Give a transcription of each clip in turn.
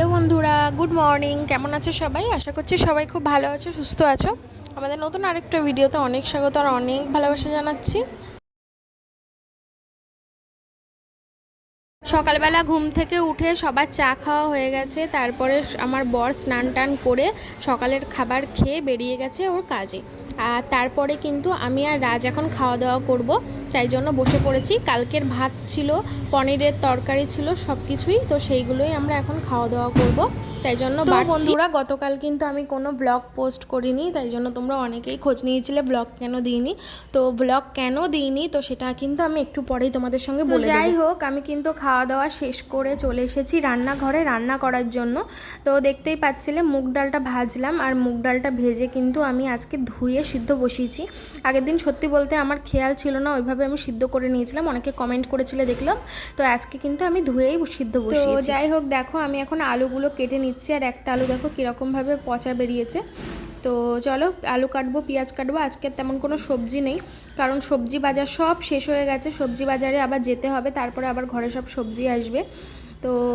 Hello বন্ধুরা, good morning. কেমন আছো সবাই? আশা করছি সবাই খুব ভালো আছো, সুস্থ আছো। আমাদের নতুন আরেকটা ভিডিওতে অনেক স্বাগত আর অনেক ভালোবাসা জানাচ্ছি। সকালবেলা ঘুম থেকে উঠে সবার চা খাওয়া হয়ে গেছে। তারপরে আমার বর স্নান টান করে সকালের খাবার খেয়ে বেরিয়ে গেছে ওর কাজে। আর তারপরে কিন্তু আমি আর রাজ এখন খাওয়া দাওয়া করব। তাই জন্য বসে পড়েছি। কালকের ভাত ছিল, পনিরের তরকারি ছিল সব কিছুই তো সেইগুলোই আমরা এখন খাওয়া দাওয়া করব। তাই জন্য বন্ধুরা গতকাল কিন্তু আমি কোনো ব্লগ পোস্ট করিনি তাই জন্য তোমরা অনেকেই খোঁজ নিয়েছিলে ব্লগ কেন দিইনি। তো ব্লগ কেন দিইনি তো সেটা কিন্তু আমি একটু পরেই তোমাদের সঙ্গে বলে যাই হোক আমি কিন্তু খাওয়া দাওয়া শেষ করে চলে এসেছি রান্নাঘরে রান্না করার জন্য। তো দেখতেই পাচ্ছিলে মুগ ডালটা ভাজলাম আর মুগ ডালটা ভেজে কিন্তু আমি আজকে ধুয়ে সিদ্ধ বসিয়েছি। আগের দিন সত্যি বলতে আমার খেয়াল ছিল না ওইভাবে আমি সিদ্ধ করে নিয়েছিলাম অনেকে কমেন্ট করেছিলে দেখলাম। তো আজকে কিন্তু আমি ধুয়েই সিদ্ধ বসিয়েছি। তো যাই হোক দেখো আমি এখন আলুগুলো কেটে নিচ্ছি আর একটা আলু দেখো কীরকমভাবে পচা বেরিয়েছে। তো চলো আলু কাটবো, পেঁয়াজ কাটবো। আজকে তেমন কোনো সবজি নেই, কারণ সবজি বাজার সব শেষ হয়ে গেছে। সবজি বাজারে আবার যেতে হবে, তারপরে আবার ঘরে সব সবজি আসবে। তো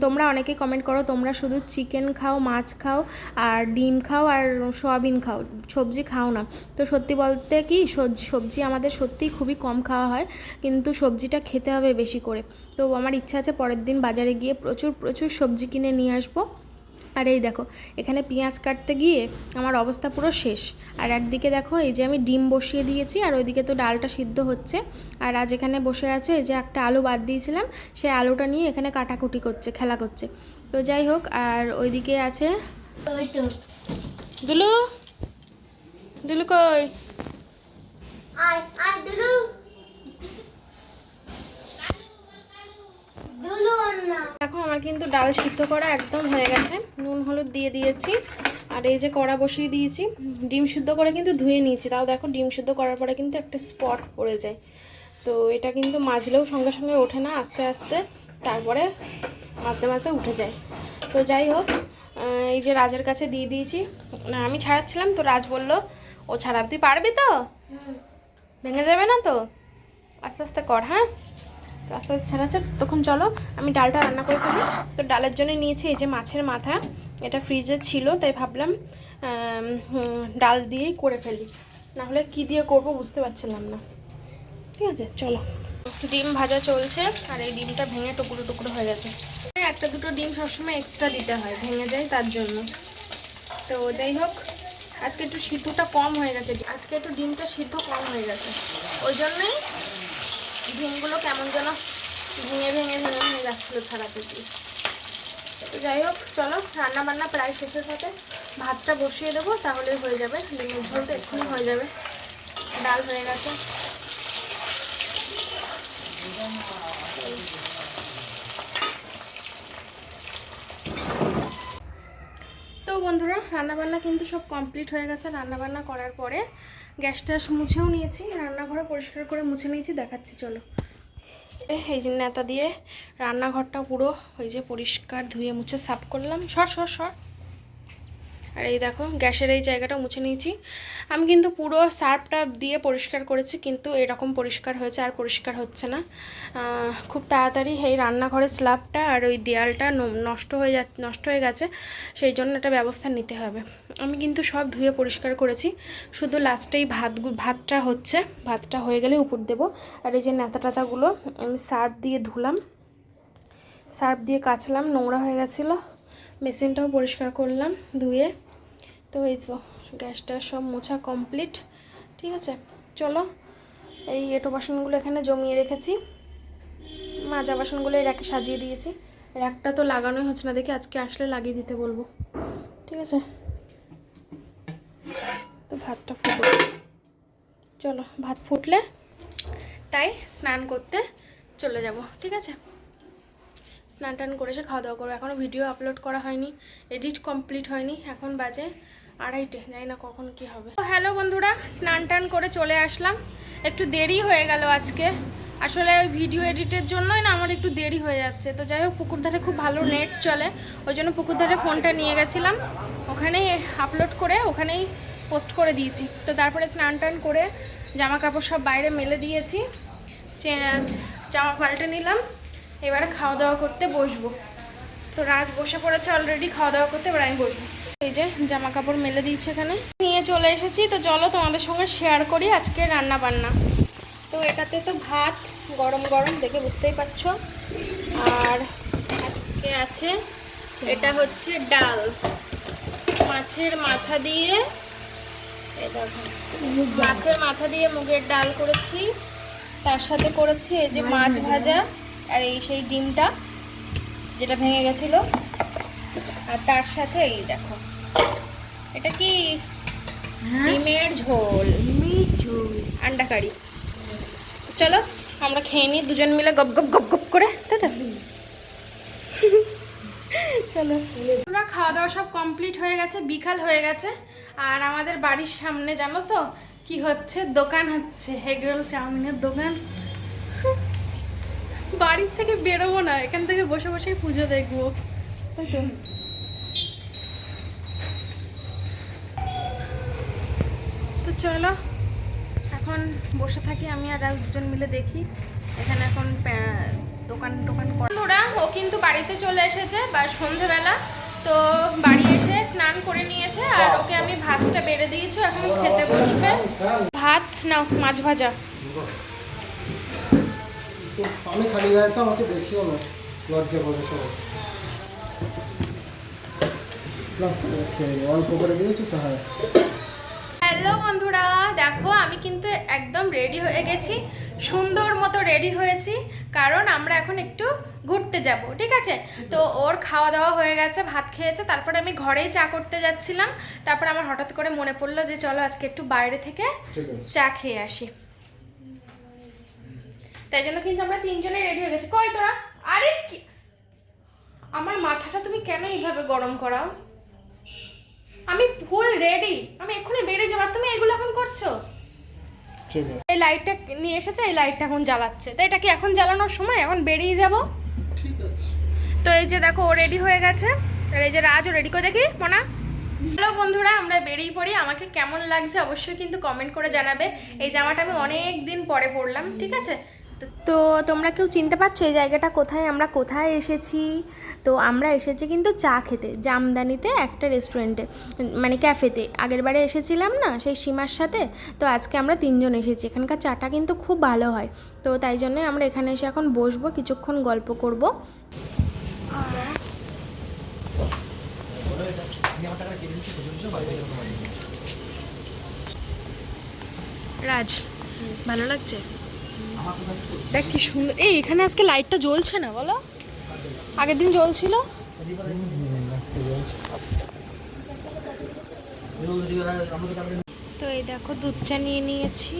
তোমরা অনেকে কমেন্ট করো, তোমরা শুধু চিকেন খাও, মাছ খাও, আর ডিম খাও, আর সয়াবিন খাও, সবজি খাও না। তো সত্যি বলতে কি সবজি- আমাদের সত্যিই খুবই কম খাওয়া হয়, কিন্তু সবজিটা খেতে হবে বেশি করে। তো আমার ইচ্ছা আছে পরের দিন বাজারে গিয়ে প্রচুর প্রচুর সবজি কিনে নিয়ে আসব। আর এই দেখো, এখানে পেঁয়াজ কাটতে গিয়ে আমার অবস্থা পুরো শেষ। আর একদিকে দেখো, এই যে আমি ডিম বসিয়ে দিয়েছি, আর ওইদিকে তো ডালটা সিদ্ধ হচ্ছে। আর আজ এখানে বসে আছে যে একটা আলু বাদ দিয়েছিলাম সেই আলুটা নিয়ে এখানে কাটাকুটি করছে, খেলা করছে। তো যাই হোক, আর ওইদিকে আছে দুলু। দুলু কই? দুলু দুলু না দেখো আমার কিন্তু ডাল সিদ্ধ করা একদম হয়ে গেছে। নুন হলুদ দিয়ে দিয়েছি। আর এই যে কড়া বসিয়ে দিয়েছি ডিম সিদ্ধ করে কিন্তু ধুয়ে নিয়েছি। তাও দেখো ডিম সিদ্ধ করার পরে কিন্তু একটা স্পট পড়ে যায়। তো এটা কিন্তু মাজলেও সঙ্গে সঙ্গে ওঠে না আস্তে আস্তে তারপরে মাঝতে মাঝতে উঠে যায়। তো যাই হোক এই যে রাজের কাছে দিয়ে দিয়েছি। না আমি ছাড়াচ্ছিলাম তো রাজ বলল ও ছাড়া তুই পারবি তো? ভেঙে যাবে না তো? আস্তে আস্তে কর হ্যাঁ? আস্তে ছাড়াচ্ছে তখন চলো, আমি ডালটা রান্না করে ফেলি তো ডালের জন্য নিয়েছি এই যে মাছের মাথা, এটা ফ্রিজে ছিল, তাই ভাবলাম ডাল দিয়েই করে ফেলি। নাহলে কি দিয়ে করব বুঝতে পারছিলাম না। ঠিক আছে, চলো। ডিম ভাজা চলছে, আর এই ডিমটা ভেঙে টুকরো টুকরো হয়ে গেছে। একটা দুটো ডিম সবসময় এক্সট্রা দিতে হয়, ভেঙে যায় তার জন্য। তো যাই হোক, আজকে একটু সিদ্ধটা কম হয়ে গেছে। আজকে একটু ডিমটা সিদ্ধ কম হয়ে গেছে। ওই জন্যই ডিমগুলো কেমন যেন ভেঙে ভেঙে ভেঙে ভেঙে যাচ্ছিল গিয়ে। তো যাই হোক, চলো, রান্নাবান্না প্রায় শেষের সাথে ভাতটা বসিয়ে দেবো, তাহলে হয়ে যাবে। ডিমের ঝোলটা এক্ষুনি হয়ে যাবে। ডাল হয়ে গেছে। তো বন্ধুরা, রান্নাবান্না কিন্তু সব কমপ্লিট হয়ে গেছে। রান্নাবান্না করার পরে গ্যাসটা মুছেও নিয়েছি রান্নাঘরে পরিষ্কার করে মুছে নিয়েছি, দেখাচ্ছি, চলো। এই যে নেতা দিয়ে রান্নাঘরটা পুরো ওই যে পরিষ্কার ধুয়ে মুছে সাফ করলাম। সর সর সর। আর এই দেখো, গ্যাসের এই জায়গাটা মুছে নিয়েছি। আমি কিন্তু পুরো সার্ফটা দিয়ে পরিষ্কার করেছি, কিন্তু এরকম পরিষ্কার হয়েছে আর পরিষ্কার হচ্ছে না। খুব তাড়াতাড়ি এই রান্নাঘরের স্ল্যাবটা আর ওই দেয়ালটা নষ্ট হয়ে যা নষ্ট হয়ে গেছে, সেই জন্য একটা ব্যবস্থা নিতে হবে। আমি কিন্তু সব ধুয়ে পরিষ্কার করেছি, শুধু লাস্টেই ভাত ভাতটা হচ্ছে, ভাতটা হয়ে গেলে উপর দেবো। আর এই যে নেতা টাতাগুলো আমি সার্ফ দিয়ে ধুলাম, সার্ফ দিয়ে কাচলাম, নোংরা হয়ে গেছিল। মেশিনটাও পরিষ্কার করলাম, ধুয়ে তো এই তো, গ্যাসটা সব মোছা কমপ্লিট ঠিক আছে? চলো, এই এটো বাসনগুলো এখানে জমিয়ে রেখেছি। মাজা বাসনগুলো এই র্যাকে সাজিয়ে দিয়েছি। র্যাকটা তো লাগানোই হচ্ছে না, দেখি আজকে আসলে লাগিয়ে দিতে বলব। ঠিক আছে? তো ভাতটা ফুটবে চলো, ভাত ফুটলে তাই স্নান করতে চলে যাব, ঠিক আছে? স্নান টান করে এসে খাওয়া দাওয়া করব। এখনও ভিডিও আপলোড করা হয়নি এডিট কমপ্লিট হয়নি, এখন বাজে আড়াইটে, জানি না কখন কি হবে। তো হ্যালো বন্ধুরা, স্নান টান করে চলে আসলাম। একটু দেরি হয়ে গেল আজকে। আসলে ওই ভিডিও এডিটের জন্যই না আমার একটু দেরি হয়ে যাচ্ছে। তো যাই হোক, পুকুর ধারে খুব ভালো নেট চলে, ওই জন্য পুকুর ধারে ফোনটা নিয়ে গেছিলাম। ওখানেই আপলোড করে ওখানেই পোস্ট করে দিয়েছি। তো তারপরে স্নান টান করে জামা কাপড় সব বাইরে মেলে দিয়েছি। জামা পাল্টে নিলাম। এবারে খাওয়া দাওয়া করতে বসবো। তো রাজ বসে পড়েছে অলরেডি খাওয়া দাওয়া করতে, এবার আমি বসবো। এই যে জামা কাপড় মেলে দিয়েছে এখানে। নিয়ে চলে এসেছি তো চলো তোমাদের সঙ্গে শেয়ার করি আজকে রান্না বান্না তো এটাতে তো ভাত গরম গরম দেখে বুঝতেই পারছ। আর আজকে আছে এটা হচ্ছে ডাল। মাছের মাথা দিয়ে মাছের মাথা দিয়ে মুগের ডাল করেছি। তার সাথে করেছি এই যে মাছ ভাজা আর এই সেই ডিমটা যেটা ভেঙে গেছিল। আর তার সাথে এই দেখো। এটা কি ডিমের ঝোল। ডিমের ঝোল। আন্ডা কারি তো চলো আমরা খেয়ে নিই দুজন মিলে গপ গপ গপ গপ করে তাই তো? চলো। আমরা খাওয়া দাওয়া সব কমপ্লিট হয়ে গেছে বিকাল হয়ে গেছে। আর আমাদের বাড়ির সামনে জানো তো কি হচ্ছে? দোকান হচ্ছে এগরোল চাউমিনের দোকান। বাড়ির থেকে বেরোবো না এখান থেকে বসে বসেই পুজো দেখব তাই তো? তো চলো। এখন বসে থাকি আমি আর দুজন মিলে দেখি। এখানে এখন দোকান টোকান বন্ধুরা ও কিন্তু বাড়িতে চলে এসেছে বা সন্ধেবেলা। তো বাড়ি এসে স্নান করে নিয়েছে আর ওকে আমি ভাতটা বেড়ে দিয়েছি এখন খেতে বসবে। ভাত? না মাছ ভাজা। আমি খালি গায়ে তো আমাকে দেখিও না লজ্জা করে সবাই। অল্প করে দিয়েছি তো হ্যাঁ। হ্যালো বন্ধুরা দেখো আমি কিন্তু একদম রেডি হয়ে গেছি সুন্দর মতো রেডি হয়েছি কারণ আমরা এখন একটু ঘুরতে যাব ঠিক আছে? তো ওর খাওয়া দাওয়া হয়ে গেছে ভাত খেয়েছে তারপরে আমি ঘরেই চা করতে যাচ্ছিলাম তারপরে আমার হঠাৎ করে মনে পড়ল যে চলো আজকে একটু বাইরে থেকে চা খেয়ে আসি। তাই জন্য কিন্তু আমরা তিনজনে রেডি হয়ে গেছি। কই তোরা? আরে কি? আমার মাথাটা তুমি কেন এইভাবে গরম করাও? আমি ফুল রেডি আমি এক্ষুনি বেরিয়ে যাবার তুমি এগুলো এখন করছ? ঠিক এই লাইটটা নিয়ে এসেছে এই লাইটটা এখন জ্বালাচ্ছে। তো এটা কি এখন জ্বালানোর সময়? এখন বেরিয়ে যাব? ঠিক আছে। তো এই যে দেখো ও রেডি হয়ে গেছে। আর এই যে রাজও রেডি করে দেখি মনা। হ্যালো বন্ধুরা আমরা বেরিয়ে পড়ি। আমাকে কেমন লাগছে অবশ্যই কিন্তু কমেন্ট করে জানাবে। এই জামাটা আমি অনেক দিন পরে পরলাম ঠিক আছে? তো তোমরা কেউ চিনতে পারছ এই জায়গাটা কোথায়? আমরা কোথায় এসেছি? তো আমরা এসেছি কিন্তু চা খেতে, জামদানিতে একটা রেস্টুরেন্টে মানে ক্যাফেতে আগের বারে এসেছিলাম না, সেই সীমার সাথে। তো আজকে আমরা তিনজন এসেছি। এখানকার চাটা কিন্তু খুব ভালো হয়। তো তাই জন্যই আমরা এখানে এসে এখন বসবো, কিছুক্ষণ গল্প করব। রাজ, ভালো লাগছে? দেখ কি সুন্দর। এই, এখানে আজকে লাইটটা জ্বলছে না, বলো। আগের দিন জ্বলছিল। তো এই দেখো, দুধ চা নিয়ে নিয়েছি।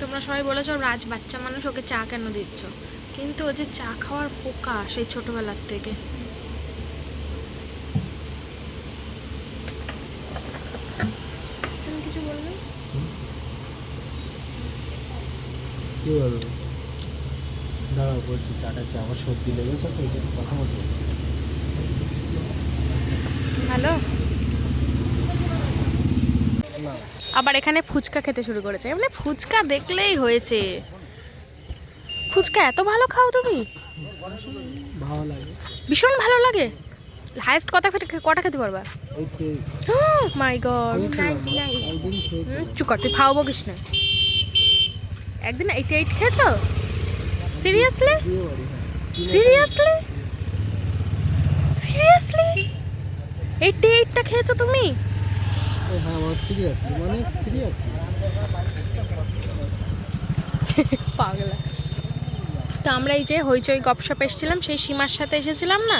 তোমরা সবাই বলেছ, রাজ বাচ্চা মানুষ, ওকে চা কেন দিচ্ছ? কিন্তু ও যে চা খাওয়ার পোকা সেই ছোটবেলার থেকে তুমি কিছু বলবে দাঁড়াও বলছি চাটা কি আমার সর্দি লেগেছে তো এটা কথা বলতে না। আবার এখানে ফুচকা খেতে শুরু করেছে। এমনি ফুচকা দেখলেই হয়েছে। ফুচকা এত ভালো খাও তুমি? ভালো লাগে। ভীষণ ভালো লাগে। হায়েস্ট কটা খেতে কটা খেতে পারবা? মাই গড খেয়েছিলাম। চুকার তুই খাওয়াবো কিস না? একদিন এইট এইট খেয়েছো? সিরিয়াসলি হ্যাঁ সিরিয়াসলি সিরিয়াসলি এইটটি এইটটা খেয়েছো তুমি? হ্যাঁ মানে পাগলা। তো আমরা এই যে হইচই গপশপ এসেছিলাম সেই সীমার সাথে এসেছিলাম না?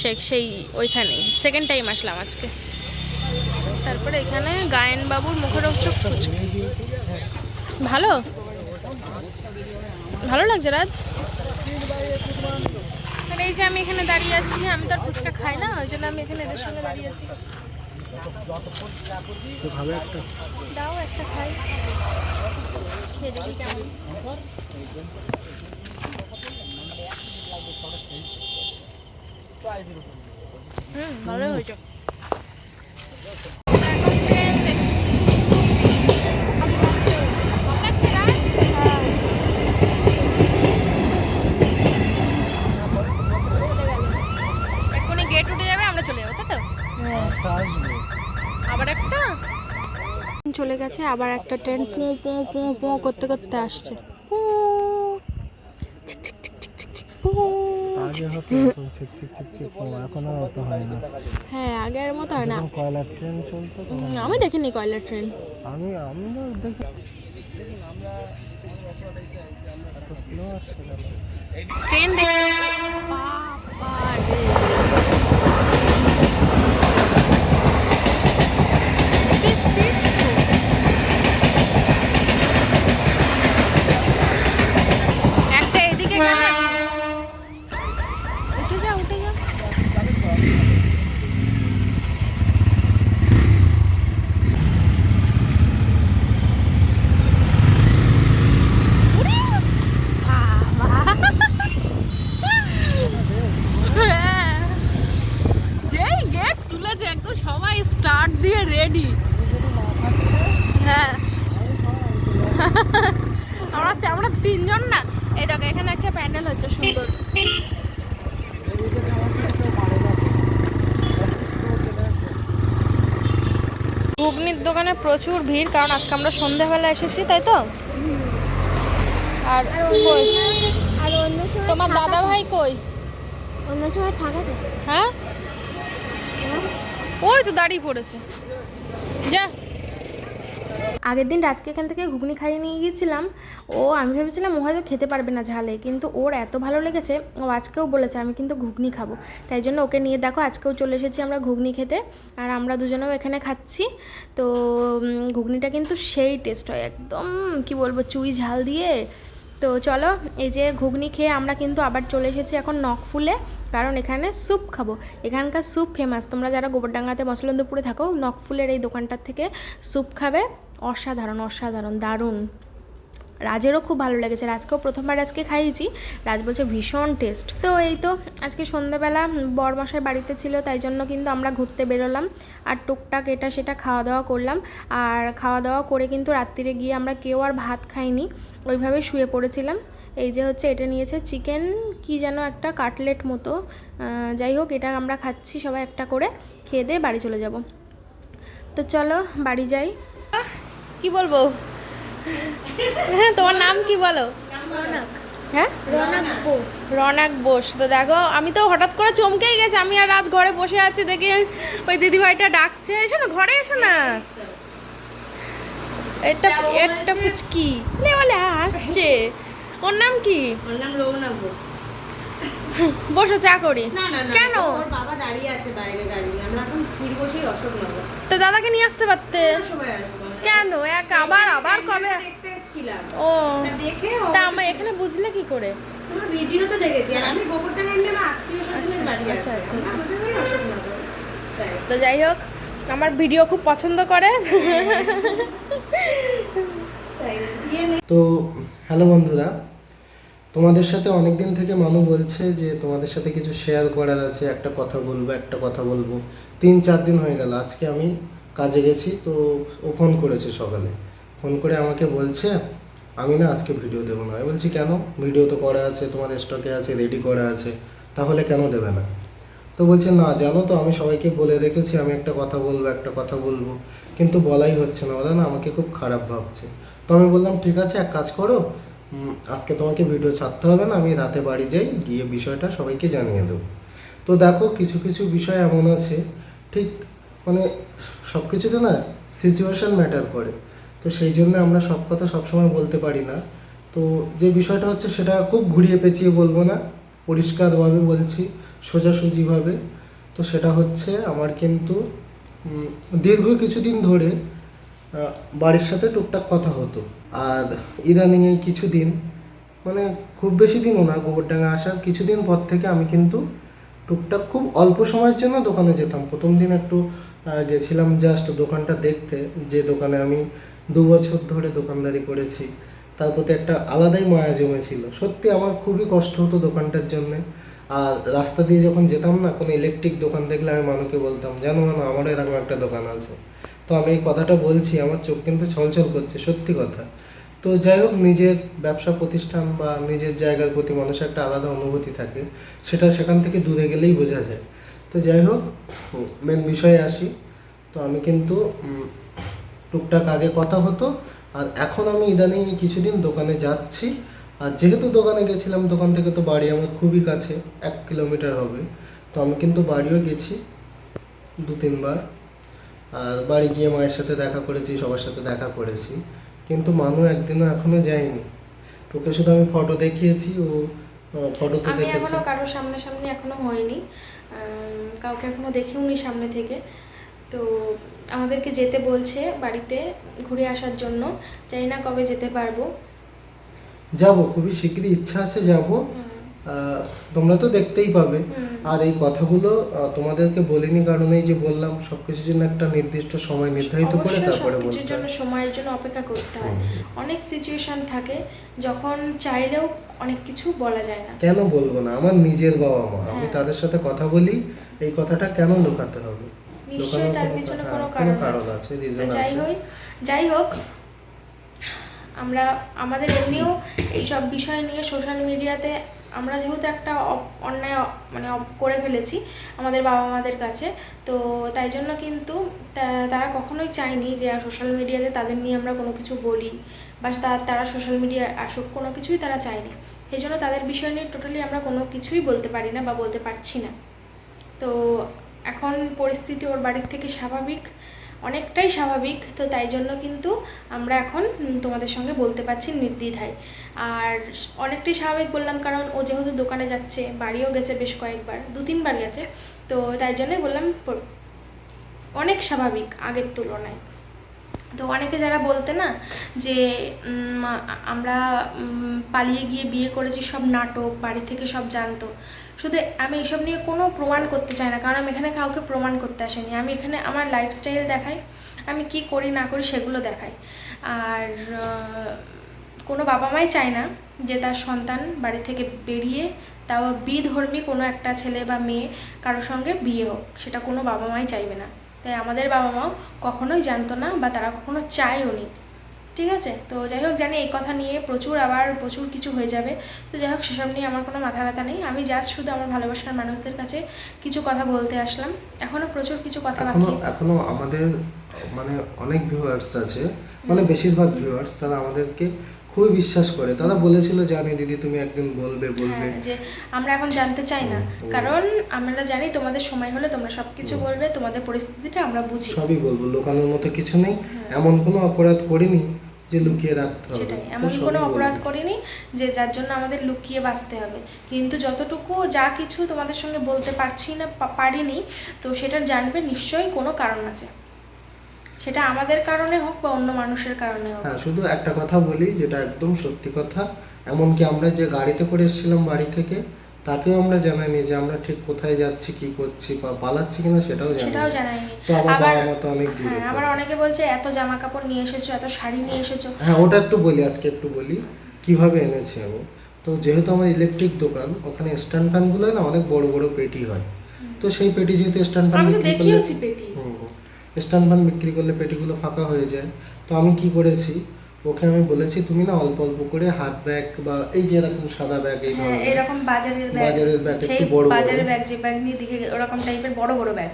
সে সেই ওইখানেই সেকেন্ড টাইম আসলাম আজকে। তারপরে এখানে গায়েনবাবুর মুখরোচক ফুচকা ভালো? ভালো লাগছে রাজ? আর এই যে আমি এখানে দাঁড়িয়ে আছি আমি তো আর ফুচকা খাই না ওই জন্য আমি এখানে এদের সঙ্গে দাঁড়িয়ে আছি। দাও একটা খাই। খেয়ে দেখি কেমন। হুম ভালোই হয়েছে। গেট উঠে যাবে আমরা চলে যাব তাই তো? আবার একটা? চলে গেছে আবার একটা ট্রেন করতে করতে আসছে। হ্যাঁ আগের মতো হয় না। আমি দেখিনি কয়লার ট্রেন। আমি ট্রেন দেখি প্রচুর ভিড়, কারণ আজকে আমরা সন্ধ্যাবেলা এসেছি, তাই তো? আর তোমার দাদা ভাই কই? অন্য সময় হ্যাঁ? ওই তো দাঁড়িয়ে পড়েছে। যা। আগের দিন রাজকে এখান থেকে ঘুগনি খাইয়ে নিয়ে গিয়েছিলাম। ও, আমি ভেবেছিলাম ও হয়তো খেতে পারবে না ঝালে, কিন্তু ওর এত ভালো লেগেছে, ও আজকেও বলেছে আমি কিন্তু ঘুগনি খাব। তাই জন্য ওকে নিয়ে দেখো, আজকেও চলে এসেছি আমরা ঘুগনি খেতে, আর আমরা দুজনেও এখানে খাচ্ছি। তো ঘুগনিটা কিন্তু সেই টেস্ট হয়, একদম, কি বলব, চুই ঝাল দিয়ে। তো চলো, এই যে ঘুগনি খেয়ে আমরা কিন্তু আবার চলে এসেছি এখন নখফুলে কারণ এখানে স্যুপ খাব। এখানকার স্যুপ ফেমাস তোমরা যারা গোবরডাঙ্গাতে মসলন্দপুরে থাকো নখফুলের এই দোকানটার থেকে স্যুপ খাবে। অসাধারণ অসাধারণ, দারুণ। রাজেরও খুব ভালো লেগেছে। রাজকেও প্রথমবার আজকে খাইয়েছি। রাজ বলছে, ভীষণ টেস্ট তো এই তো আজকে সন্ধ্যাবেলা বরমশাই বাড়িতে ছিল, তাই জন্য কিন্তু আমরা ঘুরতে বেরোলাম আর টুকটাক এটা সেটা খাওয়া দাওয়া করলাম। আর খাওয়া দাওয়া করে কিন্তু রাত্রিরে গিয়ে আমরা কেউ আর ভাত খাইনি। ওইভাবে শুয়ে পড়েছিলাম। এই যে হচ্ছে, এটা নিয়েছে চিকেন কি যেন একটা কাটলেট মতো। যাই হোক, এটা আমরা খাচ্ছি সবাই একটা করে। খেয়ে দিয়ে বাড়ি চলে যাব। তো চলো, বাড়ি যাই। কি বলব? হ্যাঁ তোমার নাম কি বলো? হ্যাঁ? রনক বোস। রনাক বোস তো দেখো আমি তো হঠাৎ করে চমকেই গেছি। আমি আর আজ ঘরে বসে আছি দেখে ওই দিদিভাইটা ডাকছে। এসো না ঘরে এসো না। এটা একটা পুচকি বলে আসছে। ওর নাম কি? ওর নাম রৌনক গো। বসো চা করি। কেন? ওর বাবা দাঁড়িয়ে আছে বাইরে দাঁড়িয়ে। আমরা এখন ফিরবো সেই অশোকনগর। তো দাদাকে নিয়ে আসতে পারতে। কোন? আবার আবার কবে? দেখতে এসেছিলাম। ও। তা দেখে তা আমার এখানে বুঝলে কি করে? তোমার ভিডিও তো দেখেছি আর আমি গোবরডাঙ্গা এমনি আমার আত্মীয় স্বজনের বাড়ি আচ্ছা, আচ্ছা, আচ্ছা। আমাদের বাড়ি অশোকনগর তো যাই হোক আমার ভিডিও খুব পছন্দ করে। তো হ্যালো বন্ধুরা। তোমাদের সাথে অনেক দিন থেকে মানু বলছে যে তোমাদের সাথে কিছু শেয়ার করার আছে একটা কথা বলব একটা কথা বলব। তিন চার দিন হয়ে গেল আজকে আমি কাজে গেছি, তো ও ফোন করেছে সকালে। ফোন করে আমাকে বলছে, আমি না আজকে ভিডিও দেবো না। আমি বলছি, কেন? ভিডিও তো করা আছে, তোমার স্টকে আছে রেডি করা আছে, তাহলে কেন দেবে না? তো বলছে, না, জানো তো, আমি সবাইকে বলে রেখেছি, আমি একটা কথা বলব, একটা কথা বলব, কিন্তু বলাই হচ্ছে না। ওরা না আমাকে খুব খারাপ ভাবছে। তো আমি বললাম, ঠিক আছে, এক কাজ করো আজকে তোমাকে ভিডিও ছাড়তে হবে না, আমি রাতে বাড়ি যাই, গিয়ে বিষয়টা সবাইকে জানিয়ে দেবো। তো দেখো, কিছু কিছু বিষয় এমন আছে, ঠিক মানে সব কিছুতে না সিচুয়েশান ম্যাটার করে। তো সেই জন্য আমরা সব কথা সবসময় বলতে পারি না। তো যে বিষয়টা হচ্ছে সেটা খুব ঘুরিয়ে পেঁচিয়ে বলব না। পরিষ্কারভাবে বলছি, সোজাসুজিভাবে। তো সেটা হচ্ছে আমার কিন্তু দীর্ঘ কিছুদিন ধরে বাড়ির সাথে টুকটাক কথা হতো। আর ইদানিং এই কিছুদিন মানে খুব বেশি দিনও না, গোবরডাঙ্গা আসার কিছুদিন পর থেকে আমি কিন্তু টুকটাক খুব অল্প সময়ের জন্য দোকানে যেতাম। প্রথম দিন একটু গেছিলাম জাস্ট দোকানটা দেখতে, যে দোকানে আমি দু বছর ধরে দোকানদারি করেছি। তার প্রতি একটা আলাদাই মায়া জমেছিল। সত্যি আমার খুবই কষ্ট হতো দোকানটার জন্যে। আর রাস্তা দিয়ে যখন যেতাম না, কোনো ইলেকট্রিক দোকান দেখলে আমি মানুষকে বলতাম, জানো মানু আমারও এরকম একটা দোকান আছে। তো আমি এই কথাটা বলছি, আমার চোখ কিন্তু ছলছল করছে, সত্যি কথা। তো যাই হোক, নিজের ব্যবসা প্রতিষ্ঠান বা নিজের জায়গার প্রতি মানুষের একটা আলাদা অনুভূতি থাকে, সেটা সেখান থেকে দূরে গেলেই বোঝা যায়। তো যাই হোক মেন বিষয়ে আসি। তো আমি কিন্তু টুকটাক আগে কথা হতো, আর এখন আমি ইদানিং কিছুদিন দোকানে যাচ্ছি। আর যেহেতু দোকানে গেছিলাম, দোকান থেকে তো বাড়ি আমার খুবই কাছে, এক কিলোমিটার হবে। তো আমি কিন্তু বাড়িও গেছি দু, তিনবার। আর বাড়ি গিয়ে মায়ের সাথে দেখা করেছি, সবার সাথে দেখা করেছি। কিন্তু মানু একদিনও এখনও যায়নি। তোকে শুধু আমি ফটো দেখিয়েছি, ও ফটোতে আমি দেখেছি। এখনও সামনে সামনাসামনি এখনও হয়নি। আম, কাউকে এখনও দেখিওনি সামনে থেকে। তো আমাদেরকে যেতে বলছে বাড়িতে ঘুরে আসার জন্য। জানি না কবে যেতে পারব। যাব খুবই শীঘ্রই ইচ্ছা আছে যাব। তোমরা তো দেখতেই পাবে। আর এই কথাগুলো তোমাদেরকে বলিনি কারণ এই যে বললাম সবকিছুর জন্য একটা নির্দিষ্ট সময় নির্ধারিত করে তারপরে বলতে জন্য হয়। সময়ের জন্য অপেক্ষা করতে হয়। অনেক সিচুয়েশন থাকে যখন চাইলেও অনেক কিছু বলা যায় না। কেন বলব না? আমার নিজের বাবা মা। আমি হ্যাঁ। তাদের সাথে কথা বলি এই কথাটা কেন লুকাতে হবে? নিশ্চয়ই তার পিছনে কোনো কোনো কারণ আছে। আছে রিজন যাই আছে। হোক যাই হোক আমরা আমাদের এমনিও এইসব বিষয় নিয়ে সোশ্যাল মিডিয়াতে আমরা যেহেতু একটা অন্যায় মানে করে ফেলেছি আমাদের বাবা মাদের কাছে, তো তাই জন্য কিন্তু তারা কখনোই চায়নি যে সোশ্যাল মিডিয়াতে তাদের নিয়ে আমরা কোনো কিছু বলি বা তারা সোশ্যাল মিডিয়া আসুক, কোনো কিছুই তারা চায়নি। সেই জন্য তাদের বিষয় নিয়ে টোটালি আমরা কোনো কিছুই বলতে পারি না বা বলতে পারছি না। তো এখন পরিস্থিতি ওর বাড়ির থেকে স্বাভাবিক, অনেকটাই স্বাভাবিক, তো তাই জন্য কিন্তু আমরা এখন তোমাদের সঙ্গে বলতে পারছি নির্দ্বিধায়। আর অনেকটাই স্বাভাবিক বললাম, কারণ ও যেহেতু দোকানে যাচ্ছে, বাড়িও গেছে বেশ কয়েকবার, দু তিনবার গেছে তো তাই জন্যই বললাম অনেক স্বাভাবিক আগের তুলনায়। তো অনেকে যারা বলতে না যে আমরা পালিয়ে গিয়ে বিয়ে করেছি সব নাটক, বাড়ি থেকে সব জানতো, শুধু আমি এইসব নিয়ে কোনো প্রমাণ করতে চাই না, কারণ আমি এখানে কাউকে প্রমাণ করতে আসিনি। আমি এখানে আমার লাইফস্টাইল দেখাই, আমি কি করি না করি সেগুলো দেখাই। আর কোনো বাবা মাই চায় না যে তার সন্তান বাড়ি থেকে বেরিয়ে তাও বিধর্মী কোনো একটা ছেলে বা মেয়ে কারোর সঙ্গে বিয়ে হোক সেটা কোনো বাবা মাই চাইবে না। তাই আমাদের বাবা মাও কখনোই জানতো না বা তারা কখনো চায়ও নি। ঠিক আছে? তো যাই হোক জানি এই কথা নিয়ে প্রচুর আবার প্রচুর কিছু হয়ে যাবে। তো যাই হোক সেসব নিয়ে আমার কোনো মাথা ব্যথা নেই। আমি জাস্ট শুধু আমার ভালোবাসার মানুষদের কাছে কিছু কথা বলতে আসলাম। এখনও প্রচুর কিছু কথা এখনও এখনও আমাদের মানে অনেক ভিউয়ার্স আছে। মানে বেশিরভাগ ভিউয়ার্স তারা আমাদেরকে খুবই বিশ্বাস করে। তারা বলেছিল জানি দিদি তুমি একদিন বলবে বলবে। হ্যাঁ, যে আমরা এখন জানতে চাই না। কারণ আমরা জানি তোমাদের সময় হলে তোমরা সব কিছু বলবে তোমাদের পরিস্থিতিটা আমরা বুঝি। সবই বলব লোকানোর মতো কিছু নেই। এমন কোনো অপরাধ করিনি যে লুকিয়ে রাখতে হবে। সেটাই এমন কোনো অপরাধ করিনি যে যার জন্য আমাদের লুকিয়ে বাঁচতে হবে। কিন্তু যতটুকু যা কিছু তোমাদের সঙ্গে বলতে পারছি না পারিনি তো সেটা জানবে নিশ্চয়ই কোনো কারণ আছে। সেটা আমাদের কারণে হোক বা অন্য মানুষের কারণে হোক। হ্যাঁ শুধু একটা কথা বলি যেটা একদম সত্যি কথা এমনকি আমরা যে গাড়িতে করে এসেছিলাম বাড়ি থেকে তাকেও আমরা জানাইনি যে আমরা ঠিক কোথায় যাচ্ছি কি করছি বা পালাচ্ছি কিনা সেটাও জানি সেটাও জানাইনি। তো আমার আবার বাবা মা তো অনেক দূরে হ্যাঁ আবার অনেকে বলছে এত জামা কাপড় নিয়ে এসেছ এত শাড়ি নিয়ে এসেছ। হ্যাঁ ওটা একটু বলি আজকে একটু বলি কীভাবে এনেছি আমি? তো যেহেতু আমার ইলেকট্রিক দোকান ওখানে স্ট্যান্ড ফ্যানগুলো না অনেক বড় বড় পেটি হয়। তো সেই পেটি যেহেতু স্ট্যান্ড ফ্যান আমি তো দেখিয়েছি পেটি। স্ট্যান্ড ফ্যান বিক্রি করলে পেটিগুলো ফাঁকা হয়ে যায়। তো আমি কি করেছি? ওকে আমি বলেছি তুমি না অল্প অল্প করে হাত ব্যাগ বা এই যে এরকম সাদা ব্যাগ এই হ্যাঁ ধরনের এরকম বাজারের ব্যাগ বাজারের ব্যাগ একটু বড় বড়। বাজারের ব্যাগ যে ব্যাগ নিয়ে দিকে ওরকম টাইপের বড় বড় ব্যাগ।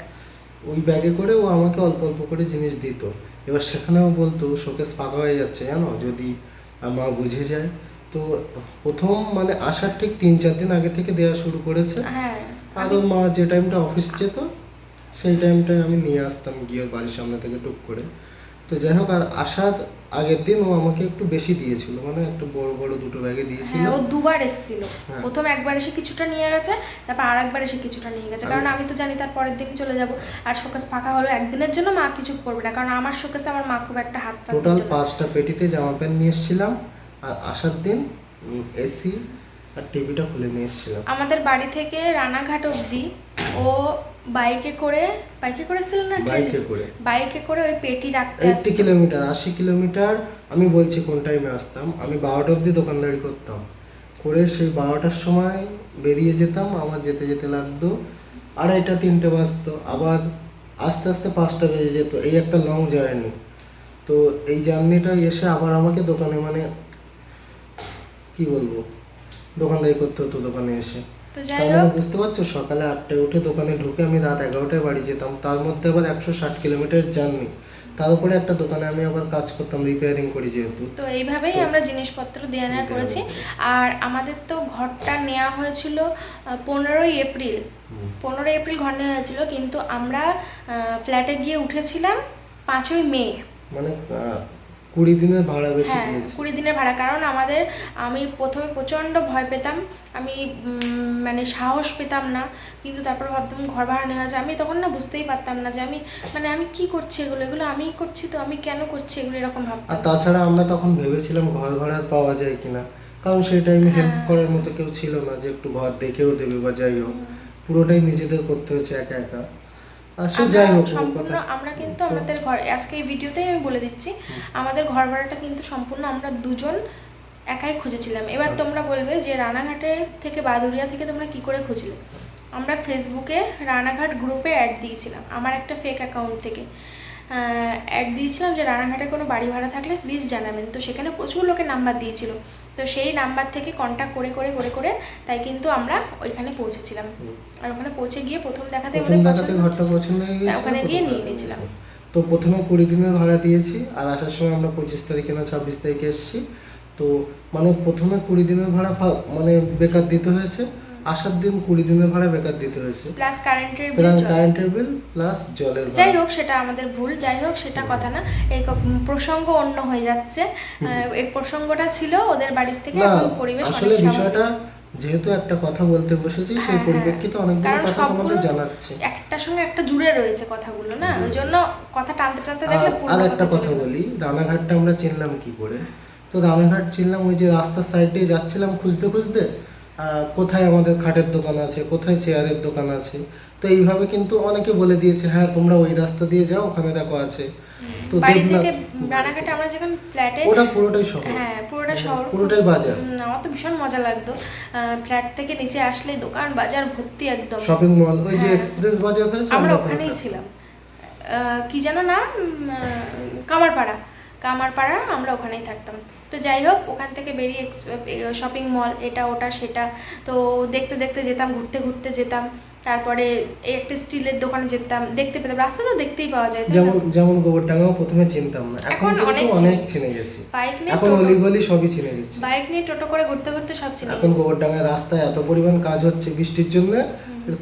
ওই ব্যাগে করে ও আমাকে অল্প অল্প করে জিনিস দিত। এবার সেখানেও বলতো শোকেস ফাঁকা হয়ে যাচ্ছে জানো? যদি মা বুঝে যায়। তো প্রথম মানে আসার ঠিক তিন চার দিন আগে থেকে দেওয়া শুরু করেছে। হ্যাঁ আর মা যে টাইমটা অফিস যেত সেই টাইমটায় আমি নিয়ে আসতাম গিয়ে বাড়ির সামনে থেকে টুক করে। তো যাই হোক আর আসার আগের দিন ও আমাকে একটু বেশি দিয়েছিল মানে একটু বড় বড় দুটো ব্যাগে দিয়েছিল। হ্যাঁ ও দুবার এসেছিল। হ্যাঁ। প্রথম একবার এসে কিছুটা নিয়ে গেছে তারপর আর একবার এসে কিছুটা নিয়ে গেছে। কারণ আমি তো জানি তার পরের দিনই চলে যাব। আর শোকেস ফাঁকা হলো একদিনের জন্য মা কিছু করবে না। কারণ আমার শোকেসে আমার মা খুব একটা হাত টোটাল পাঁচটা পেটিতে জামা প্যান্ট নিয়ে এসেছিলাম আর আসার দিন এসি আর টিভিটা খুলে নিয়ে এসেছিলাম। আমাদের বাড়ি থেকে রানাঘাট অবধি ও বাইকে করে বাইকে করেছিল না বাইকে করে। বাইকে করে ওই পেটি রাখতে এইটটি আসতো। কিলোমিটার আশি কিলোমিটার আমি বলছি কোন টাইমে আসতাম। আমি বারোটা অবধি দোকানদারি করতাম। করে সেই বারোটার সময় বেরিয়ে যেতাম আমার যেতে যেতে লাগতো। আড়াইটা তিনটে বাজতো। আবার আস্তে আস্তে পাঁচটা বেজে যেত। এই একটা লং জার্নি তো এই জার্নিটা এসে আবার আমাকে দোকানে মানে কি বলব? দোকানদারি করতে হতো দোকানে এসে। তো যাই হোক। বুঝতে পারছ সকালে আটটায় উঠে দোকানে ঢুকে আমি রাত এগারোটায় বাড়ি যেতাম। তার মধ্যে আবার একশো ষাট কিলোমিটার জার্নি। তার উপরে একটা দোকানে আমি আবার কাজ করতাম রিপেয়ারিং করি যেহেতু। তো এইভাবেই আমরা জিনিসপত্র দেওয়া নেওয়া করেছি। আর আমাদের তো ঘরটা নেওয়া হয়েছিল পনেরোই এপ্রিল। পনেরোই এপ্রিল ঘর নেওয়া হয়েছিল কিন্তু আমরা ফ্ল্যাটে গিয়ে উঠেছিলাম পাঁচই মে। মানে কুড়ি দিনের ভাড়া বেশি হ্যাঁ দিয়েছি। কুড়ি দিনের ভাড়া। কারণ আমাদের আমি প্রথমে প্রচণ্ড ভয় পেতাম আমি মানে সাহস পেতাম না কিন্তু তারপর ভাবতাম ঘর ভাড়া নেওয়া আছে আমি তখন না বুঝতেই পারতাম না যে আমি মানে আমি কি করছি এগুলো? এগুলো আমিই করছি তো আমি কেন করছি এগুলো? এরকম আর তাছাড়া আমরা তখন ভেবেছিলাম ঘর ভাড়া পাওয়া যায় কিনা। কারণ সেই টাইমে হেল্প হ্যাঁ। করার মতো কেউ ছিল না যে একটু ঘর দেখেও দেবে বা যাই হোক। পুরোটাই নিজেদের করতে হয়েছে একা একা। সে যাই হোক সম্পূর্ণ আমরা কিন্তু আমাদের ঘর আজকে এই ভিডিওতেই আমি বলে দিচ্ছি আমাদের ঘর ভাড়াটা কিন্তু সম্পূর্ণ আমরা দুজন একাই খুঁজেছিলাম। এবার তোমরা বলবে যে রানাঘাটে থেকে বাদুরিয়া থেকে তোমরা কি করে খুঁজলে? আমরা ফেসবুকে রানাঘাট গ্রুপে অ্যাড দিয়েছিলাম আমার একটা ফেক অ্যাকাউন্ট থেকে। অ্যাড দিয়েছিলাম যে রানাঘাটে কোনো বাড়ি ভাড়া থাকলে প্লিজ জানাবেন। তো সেখানে প্রচুর লোকের নাম্বার দিয়েছিল। তো সেই নাম্বার থেকে কন্ট্যাক্ট করে করে করে করে তাই কিন্তু আমরা ওইখানে পৌঁছেছিলাম। আর ওখানে পৌঁছে গিয়ে প্রথম দেখাতে প্রথম আমাদের দেখাতে ঘরটা পছন্দ হয়ে গেছে ওখানে গিয়ে নিয়ে নিয়েছিলাম। তো প্রথমে কুড়ি দিনের ভাড়া দিয়েছি আর আসার সময় আমরা পঁচিশ তারিখে না ছাব্বিশ তারিখে এসেছি। তো মানে প্রথমে কুড়ি দিনের ভাড়া মানে বেকার দিতে হয়েছে। আসার দিন কুড়ি দিনের ভাড়া বেকার দিতে হয়েছে। প্লাস কারেন্টের বিল কারেন্টের বিল প্লাস জলের যাই হোক সেটা আমাদের ভুল যাই হোক সেটা কথা না। এই প্রসঙ্গ অন্য হয়ে যাচ্ছে। এই প্রসঙ্গটা ছিল ওদের বাড়ির থেকে এখন পরিবেশ আসলে বিষয়টা যেহেতু একটা কথা বলতে বসেছি সেই হ্যাঁ, পরিপ্রেক্ষিতে অনেকগুলো কথা তোমাদের জানাচ্ছি। একটার সঙ্গে একটা জুড়ে রয়েছে কথাগুলো না? ওই জন্য কথা টানতে টানতে দেখলে আর একটা কথা বলি রানাঘাটটা আমরা চিনলাম কি করে? তো রানাঘাট চিনলাম ওই যে রাস্তার সাইড দিয়ে যাচ্ছিলাম খুঁজতে খুঁজতে কোথায় আমাদের খাটের দোকান আছে কোথায় চেয়ারের দোকান আছে? তো এইভাবে কিন্তু অনেকে বলে দিয়েছে হ্যাঁ তোমরা ওই রাস্তা দিয়ে যাও ওখানে দেখো আছে। তো দেবনাথ রানাঘাটে আমরা যখন ফ্ল্যাটে ওটা পুরোটাই শহর। হ্যাঁ পুরোটা শহর। পুরোটাই বাজার। আমার তো ভীষণ মজা লাগতো। ফ্ল্যাট থেকে নিচে আসলে দোকান বাজার ভর্তি একদম। শপিং মল ওই যে হ্যাঁ। এক্সপ্রেস বাজার হয়েছে আমরা ওখানেই ছিলাম। কি যেন না কামারপাড়া। কামারপাড়া আমরা ওখানেই থাকতাম। তো যাই হোক ওখান থেকে বেরিয়ে শপিং মল এটা ওটা সেটা। তো দেখতে দেখতে যেতাম ঘুরতে ঘুরতে যেতাম। তারপরে এই একটা স্টিলের দোকানে যেতাম। দেখতে পেতাম। রাস্তা তো দেখতেই পাওয়া যায় যেমন যেমন গোবরডাঙ্গাও প্রথমে চিনতাম না। এখন অনেক অনেক চিনে গেছি। বাইক নিয়ে এখন অলিগলি সবই চিনে গেছি। বাইক নিয়ে টোটো করে ঘুরতে ঘুরতে সব চিনে এখন গেছি। গোবরডাঙ্গায় রাস্তায় এত পরিমাণ কাজ হচ্ছে বৃষ্টির জন্য।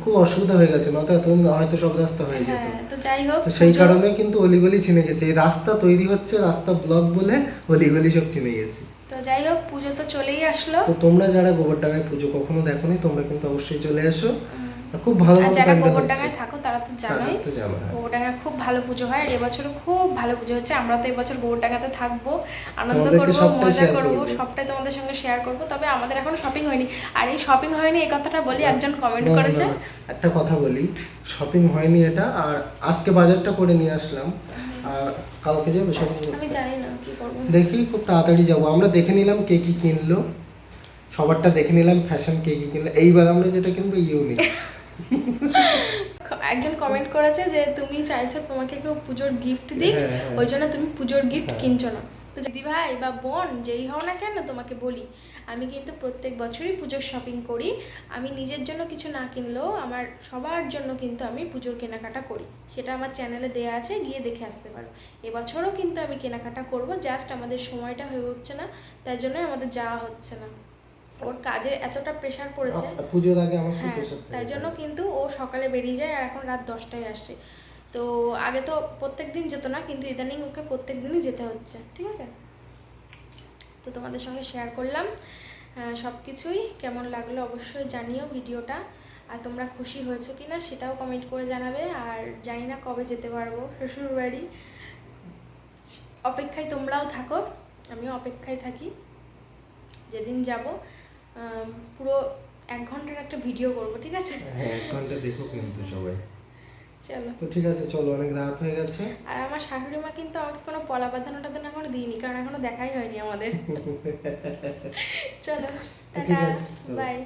খুব অসুবিধা হয়ে গেছে নয়তো এতদিন হয়তো সব রাস্তা হয়ে যেত। হ্যাঁ তো যাই হোক তো সেই কারণে কিন্তু অলিগলি চিনে গেছে। এই রাস্তা তৈরি হচ্ছে রাস্তা ব্লক বলে অলিগলি সব চিনে গেছে। তো যাই হোক পুজো তো চলেই আসলো। তো তোমরা যারা গোবরডাঙ্গায় পুজো কখনো দেখোনি তোমরা কিন্তু অবশ্যই চলে এসো। আর খুব ভালো যারা গোবরডাঙ্গায় থাকো তারা তো জানোই জানো হ্যাঁ। খুব ভালো পুজো হয় আর এবছরও খুব ভালো পুজো হচ্ছে। আমরা তো এবছর গোবরডাঙ্গাতে থাকব আনন্দ করব সবটাই মজা করব সবটাই তোমাদের সঙ্গে শেয়ার করব। তবে আমাদের এখনও শপিং হয়নি। আর এই শপিং হয়নি এই কথাটা বলি একজন কমেন্ট করেছে। একটা কথা বলি শপিং হয়নি এটা আর আজকে বাজারটা করে নিয়ে আসলাম। আর কালকে যাবে শপিং আমি জানি না কি করব। দেখি খুব তাড়াতাড়ি যাব। আমরা দেখে নিলাম কে কি কিনলো। সবারটা দেখে নিলাম ফ্যাশন কে কি কিনলো। এইবার আমরা যেটা কিনবো ইউনিক একজন কমেন্ট করেছে যে তুমি চাইছো তোমাকে কেউ পুজোর গিফট দিক হ্যাঁ, হ্যাঁ। ওই জন্য তুমি পুজোর গিফট হ্যাঁ। কিনছো না। তো দিদি ভাই বা বোন যেই হও না কেন তোমাকে বলি আমি কিন্তু প্রত্যেক বছরই পুজোর শপিং করি। আমি নিজের জন্য কিছু না কিনলেও আমার সবার জন্য কিন্তু আমি পুজোর কেনাকাটা করি। সেটা আমার চ্যানেলে দেওয়া আছে গিয়ে দেখে আসতে পারো। এবছরও কিন্তু আমি কেনাকাটা করব জাস্ট আমাদের সময়টা হয়ে উঠছে না তাই জন্যই আমাদের যাওয়া হচ্ছে না। ওর কাজে এতটা প্রেশার পড়েছে। পুজোর আগে আমার খুব হ্যাঁ প্রেশার তাই জন্য কিন্তু ও সকালে বেরিয়ে যায় আর এখন রাত দশটায় আসছে। তো আগে তো প্রত্যেক দিন যেত না কিন্তু ইদানিং ওকে প্রত্যেক দিনই যেতে হচ্ছে ঠিক আছে? তো তোমাদের সঙ্গে শেয়ার করলাম। সব কিছুই কেমন লাগল অবশ্যই জানিও ভিডিওটা। আর তোমরা খুশি হয়েছো কি না সেটাও কমেন্ট করে জানাবে। আর জানি না কবে যেতে পারব শ্বশুর বাড়ি অপেক্ষায় তোমরাও থাকো আমিও অপেক্ষায় থাকি। যেদিন যাব পুরো এক ঘণ্টার একটা ভিডিও করব ঠিক আছে? হ্যাঁ এক ঘণ্টা দেখো কিন্তু সবাই। চলো। তো ঠিক আছে চলো অনেক রাত হয়ে গেছে। আর আমার শাশুড়ি মা কিন্তু আমাকে কোনো পলা বাঁধানোটা না এখনও দিইনি কারণ এখনও দেখাই হয়নি আমাদের। চলো ঠিক টাটা আছে, বাই